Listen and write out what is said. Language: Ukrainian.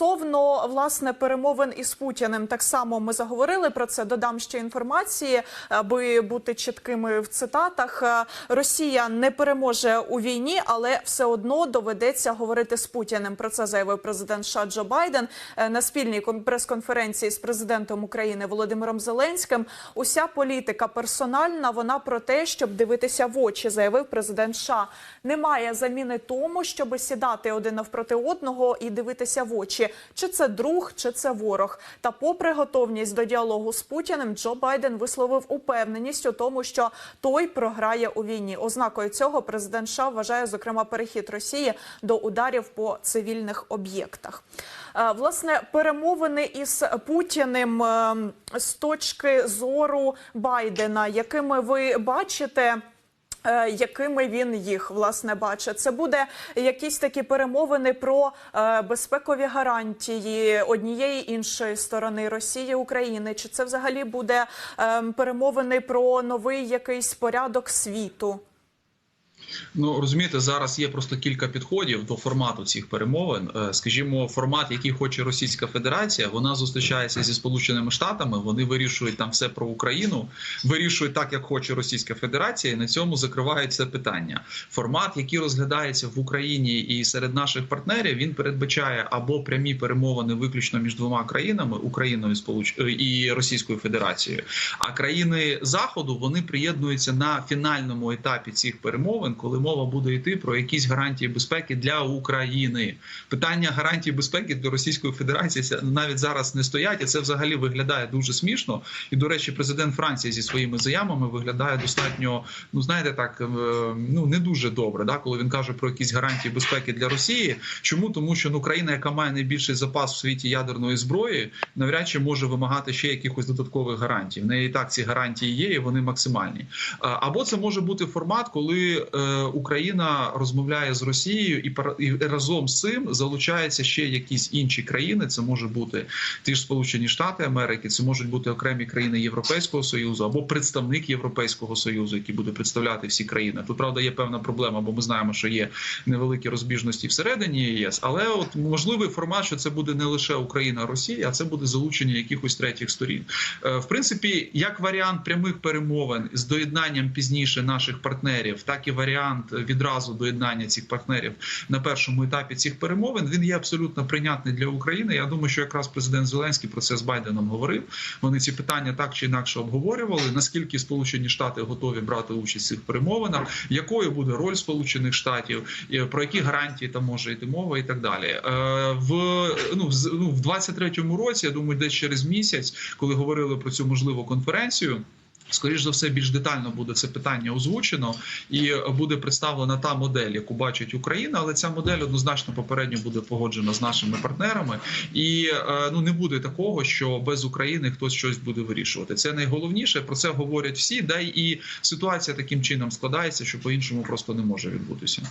стосовно власне перемовин із Путіним, так само ми заговорили про це. Додам ще інформації, аби бути чіткими в цитатах. Росія не переможе у війні, але все одно доведеться говорити з Путіним. Про це заявив президент США Джо Байден е, на спільній кон- прес-конференції з президентом України Володимиром Зеленським. Уся політика персональна. Вона про те, щоб дивитися в очі, заявив президент США. Немає заміни тому, щоб сідати один навпроти одного і дивитися в очі, чи це друг, чи це ворог. Та попри готовність до діалогу з Путіним, Джо Байден висловив упевненість у тому, що той програє у війні. Ознакою цього президент США вважає зокрема перехід Росії до ударів по цивільних об'єктах. Е, Власне, перемовини із Путіним е, з точки зору Байдена, якими ви бачите. Е, Якими він їх власне бачить, це буде якісь такі перемовини про е, безпекові гарантії однієї іншої сторони Росії України? Чи це взагалі буде е, перемовини про новий якийсь порядок світу? Ну розумієте, зараз є просто кілька підходів до формату цих перемовин. Е, Скажімо, формат, який хоче Російська Федерація, вона зустрічається зі Сполученими Штатами. Вони вирішують там все про Україну, вирішують так, як хоче Російська Федерація, і на цьому закривають це питання. Формат, який розглядається в Україні і серед наших партнерів, він передбачає або прямі перемовини виключно між двома країнами Україною Сполуч... е, і Російською Федерацією. А країни Заходу вони приєднуються на фінальному етапі цих перемовин, коли мова буде йти про якісь гарантії безпеки для України. Питання гарантій безпеки для Російської Федерації навіть зараз не стоять, і це взагалі виглядає дуже смішно. І до речі, президент Франції зі своїми заявами виглядає достатньо, ну знаєте, так е, ну не дуже добре, да, коли він каже про якісь гарантії безпеки для Росії. Чому тому, що ну країна, яка має найбільший запас в світі ядерної зброї, навряд чи може вимагати ще якихось додаткових гарантій. В неї і так ці гарантії є, і вони максимальні. Або це може бути формат, коли е, Україна розмовляє з Росією, і, і разом з цим залучаються ще якісь інші країни. Це може бути ті ж Сполучені Штати Америки, це можуть бути окремі країни Європейського союзу або представник Європейського союзу, який буде представляти всі країни. Тут правда є певна проблема, бо ми знаємо, що є невеликі розбіжності всередині ЄС, але от можливий формат, що це буде не лише Україна, Росія, а це буде залучення якихось третіх сторін. Е, В принципі, як варіант прямих перемовин з доєднанням пізніше наших партнерів, так і варіант відразу доєднання цих партнерів на першому етапі цих перемовин. Він є абсолютно прийнятний для України. Я думаю, що якраз президент Зеленський про це з Байденом говорив. Вони ці питання так чи інакше обговорювали. Наскільки Сполучені Штати готові брати участь в цих перемовинах, якою буде роль Сполучених Штатів, про які гарантії там може йти мова, і так далі. Е, В ну ну в 23-му році, я думаю, десь через місяць, коли говорили про цю можливу конференцію. Скоріш за все, більш детально буде це питання озвучено, і буде представлена та модель, яку бачить Україна. Але ця модель однозначно попередньо буде погоджена з нашими партнерами, і е, ну не буде такого, що без України хтось щось буде вирішувати. Це найголовніше. Про це говорять всі. Да і ситуація таким чином складається, що по іншому просто не може відбутися.